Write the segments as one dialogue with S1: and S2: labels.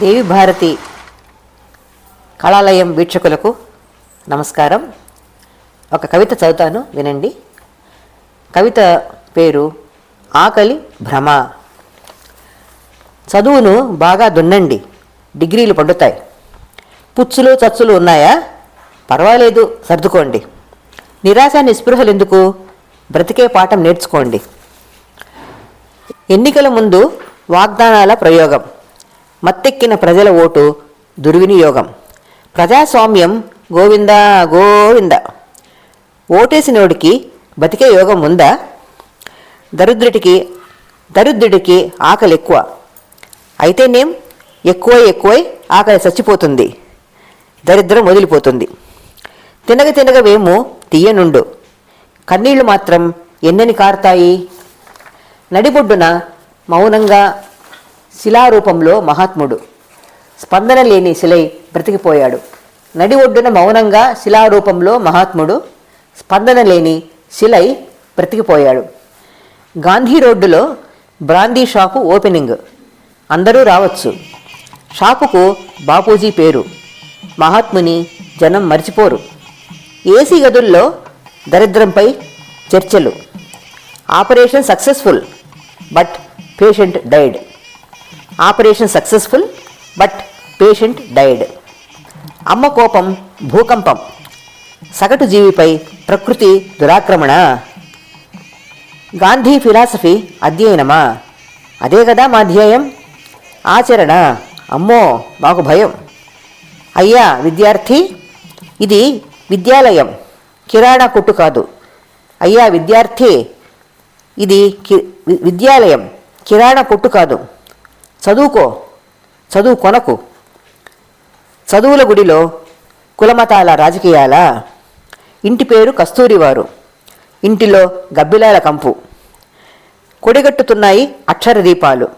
S1: దేవి భారతి కళాలయం వీక్షకులకు నమస్కారం. ఒక కవిత చదువుతాను వినండి. కవిత పేరు ఆకలి భ్రమ. చదువును బాగా దున్నండి డిగ్రీలు పండుతాయి. పుచ్చులు చచ్చులు ఉన్నాయా? పర్వాలేదు సర్దుకోండి. నిరాశ నిస్పృహలు ఎందుకు బ్రతికే పాఠం నేర్చుకోండి. ఎన్నికల ముందు వాగ్దానాల ప్రయోగం. మత్తెక్కిన ప్రజల ఓటు దుర్వినియోగం. ప్రజాస్వామ్యం గోవింద గోవింద. ఓటేసినోడికి బతికే యోగం ఉందా? దరిద్రుడికి దరిద్రుడికి ఆకలి ఎక్కువ. అయితేనేం? ఎక్కువై ఎక్కువై ఆకలి చచ్చిపోతుంది. దరిద్రం వదిలిపోతుంది. తినగ తినగ వేము తీయనుండు. కన్నీళ్ళు మాత్రం ఎన్నని కారుతాయి? నడిబొడ్డున మౌనంగా శిలారూపంలో మహాత్ముడు. స్పందన లేని శిలై బ్రతికిపోయాడు. నడి ఒడ్డున మౌనంగా శిలారూపంలో మహాత్ముడు స్పందన లేని శిలై బ్రతికిపోయాడు. గాంధీ రోడ్డులో బ్రాందీ షాపు ఓపెనింగ్. అందరూ రావచ్చు. షాపుకు బాపూజీ పేరు. మహాత్ముని జనం మర్చిపోరు. ఏసీ గదుల్లో దరిద్రంపై చర్చలు. Operation successful but patient died. Operation successful but patient died. అమ్మ కోపం భూకంపం. సగటు జీవిపై ప్రకృతి దురాక్రమణ. గాంధీ ఫిలాసఫీ అధ్యయనమా? అదే కదా మా ధ్యేయం? ఆచరణ. అమ్మో మాకు భయం. అయ్యా విద్యార్థి ఇది విద్యాలయం. కిరాణా కొట్టు కాదు. అయ్యా విద్యార్థి ఇది కి విద్యాలయం. కిరాణా కొట్టు కాదు. చదువుకో చదువు కొనకు. చదువుల గుడిలో కులమతాల రాజకీయాల ఇంటి పేరు కస్తూరివారు ఇంటిలో గబ్బిలాల కంపు. కొడిగట్టుతున్నాయి అక్షర దీపాలు.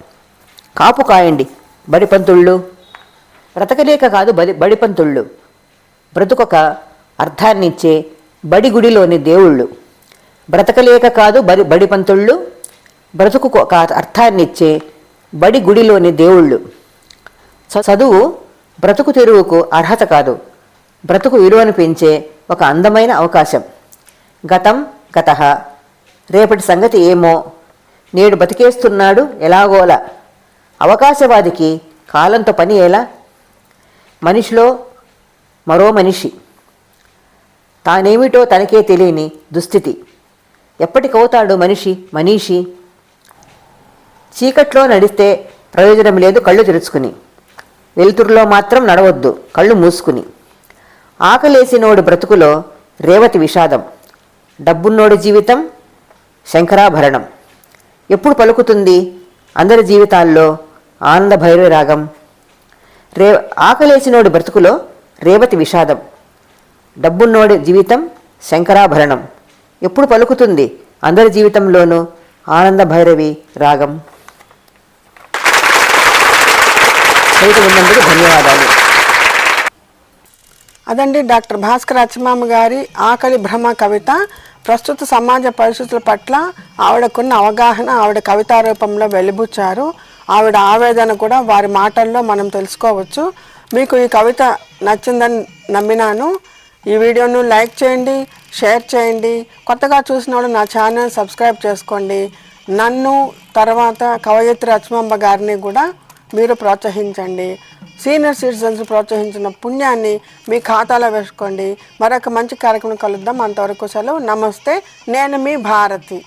S1: కాపు కాయండి బడిపంతుళ్ళు బ్రతకలేక కాదు బడి బడిపంతుళ్ళు బ్రతుకొక అర్థాన్నిచ్చే బడి గుడిలోని దేవుళ్ళు. బ్రతకలేక కాదు బడి బడిపంతుళ్ళు బ్రతుకు ఒక అర్థాన్నిచ్చే బడి గుడిలోని దేవుళ్ళు. చదువు బ్రతుకు తెరువుకు అర్హత కాదు. బ్రతుకు విలువను పెంచే ఒక అందమైన అవకాశం. గతం గత. రేపటి సంగతి ఏమో? నేడు బతికేస్తున్నాడు ఎలాగోలా. అవకాశవాదికి కాలంతో పని ఎలా? మనిషిలో మరో మనిషి. తానేమిటో తనకే తెలియని దుస్థితి. ఎప్పటికవుతాడు మనిషి? మనీషి? చీకట్లో నడిస్తే ప్రయోజనం లేదు కళ్ళు తెరుచుకుని. వెలుతురులో మాత్రం నడవద్దు కళ్ళు మూసుకుని. ఆకలేసినోడు బ్రతుకులో రేవతి విషాదం డబ్బున్నోడి జీవితం శంకరాభరణం ఎప్పుడు పలుకుతుంది? అందరి జీవితాల్లో ఆనంద భైరవ రాగం. రే ఆకలేసినోడి బ్రతుకులో రేవతి విషాదం డబ్బున్నోడి జీవితం శంకరాభరణం ఎప్పుడు పలుకుతుంది? అందరి జీవితంలోనూ ఆనంద భైరవి రాగం. కవిత ఉన్నందుకు ధన్యవాదాలు.
S2: అదండి డాక్టర్ భాస్కర్ అచ్చమామ గారి ఆకలి భ్రమ కవిత. ప్రస్తుత సమాజ పరిస్థితుల పట్ల ఆవిడకున్న అవగాహన ఆవిడ కవితా రూపంలో వెలిబుచ్చారు. ఆవిడ ఆవేదన కూడా వారి మాటల్లో మనం తెలుసుకోవచ్చు. మీకు ఈ కవిత నచ్చిందని నమ్మినాను. ఈ వీడియోను లైక్ చేయండి షేర్ చేయండి. కొత్తగా చూసిన వాళ్ళు నా ఛానల్ సబ్స్క్రైబ్ చేసుకోండి. నన్ను తర్వాత కవయిత్రి అచ్చమాంబ గారిని కూడా మీరు ప్రోత్సహించండి. సీనియర్ సిటిజన్స్ ప్రోత్సహించిన పుణ్యాన్ని మీ ఖాతాలో వేసుకోండి. మరొక మంచి కార్యక్రమం కలుద్దాం. అంతవరకు సెలవు. నమస్తే. నేను మీ భారతి.